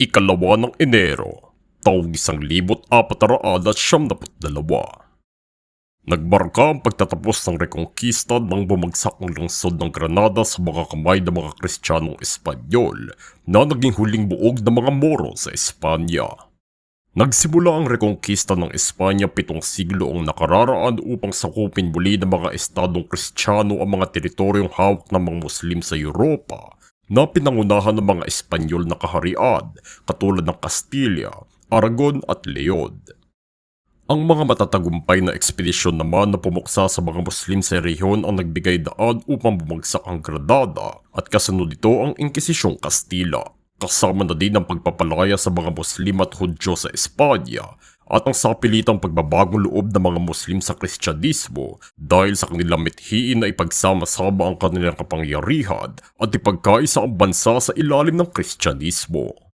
ikalawa ng Enero, taong isang libot ang pagtatapos ng rekongkista nang bumagsak ang lungsod ng Granada sa mga kamay ng mga Kristiyanong Espanyol na naging huling buog ng mga Moro sa Espanya. Nagsimula ang rekongkista ng Espanya pitong siglo ang nakararaan upang sakupin muli ng mga estadong Kristiyano ang mga teritoryong hawak ng mga Muslim sa Europa na pinangunahan ng mga Espanyol na kaharian katulad ng Castilla, Aragon at Leon. Ang mga matatagumpay na ekspedisyon naman na pumuksa sa mga Muslim sa rehiyon ang nagbigay daan upang bumagsak ang Granada at kasunod nito ang Inkisisyong Kastila. Kasama na din ang pagpapalaya sa mga Muslim at Hudyo sa Espanya at ang sapilitang pagbabagong loob ng mga Muslim sa Kristyanismo dahil sa kanilang mithiin na ipagsama-sama ang kanilang kapangyarihan at ipagkaisa ang bansa sa ilalim ng Kristyanismo.